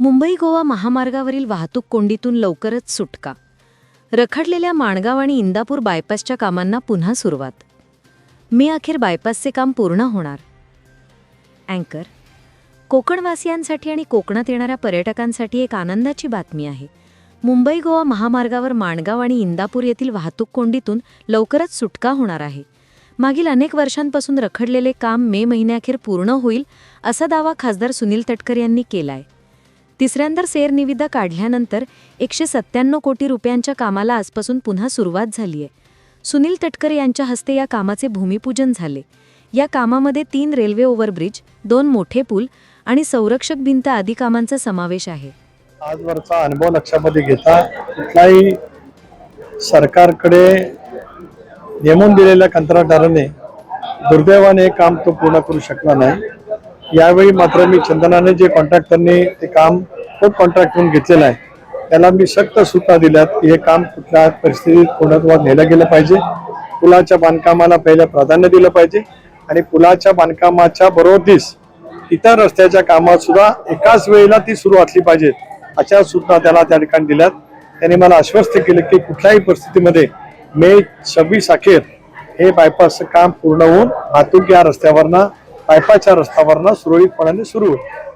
मुंबई गोवा महामार्गावरील वाहतूक कोंडीतून लवकरच सुटका. रखडलेल्या माणगाव आणि इंदापूर बायपासच्या कामांना पुन्हा सुरुवात. मे अखेर बायपासचे काम पूर्ण होणार. अँकर कोकणवासियांसाठी आणि कोकणात येणाऱ्या पर्यटकांसाठी एक आनंदाची बातमी आहे. मुंबई गोवा महामार्गावर माणगाव आणि इंदापूर येथील वाहतूक कोंडीतून लवकरच सुटका होणार आहे. मागील अनेक वर्षांपासून रखडलेले काम मे महिन्याअखेर पूर्ण होईल असा दावा खासदार सुनील तटकर यांनी केलाय. तिसऱ्यांदा सेर निविदा काढल्यानंतर एकशे सत्त्याण्णव कोटी रुपयांच्या कामाला आजपासून पुन्हा सुरुवात झाली आहे सुनील तटकर यांच्या हस्ते या कामाचे भूमिपूजन झाले. या कामामध्ये तीन रेल्वे ओव्हरब्रिज दोन मोठे पूल आणि संरक्षक भिंत आदी कामांचा समावेश आहे. आजवरचा अनुभव लक्षामध्ये घेता कुठलाही सरकारकडे नेमून दिलेल्या कंत्राटदाराने दुर्दैवाने काम तो पूर्ण करू शकला नाही. यावेळी मात्र मी चंदनाने जे कॉन्ट्रॅक्टरने ते काम खूप कॉन्ट्रॅक्ट म्हणून घेतलेलं आहे. त्याला मी सक्त सूचना दिल्यात की हे काम कुठल्या परिस्थितीत पूर्णत्वात नेलं गेलं पाहिजे. पुलाच्या बांधकामाला पहिलं प्राधान्य दिलं पाहिजे. आणि पुलाच्या बांधकामाच्या बरोबर दिस इतर रस्त्याच्या कामात सुद्धा एकाच वेळेला ती सुरू असली पाहिजेत अशा सूचना त्याला त्या ठिकाणी दिल्यात. त्याने मला आश्वस्त केलं की कुठल्याही परिस्थितीमध्ये मे सव्वीस अखेर हे बायपासचं काम पूर्ण होऊन वाहतूक या रस्त्यावरनं पायपाच्या रस्त्यावरनं सुरळीतपणाने सुरू होईल.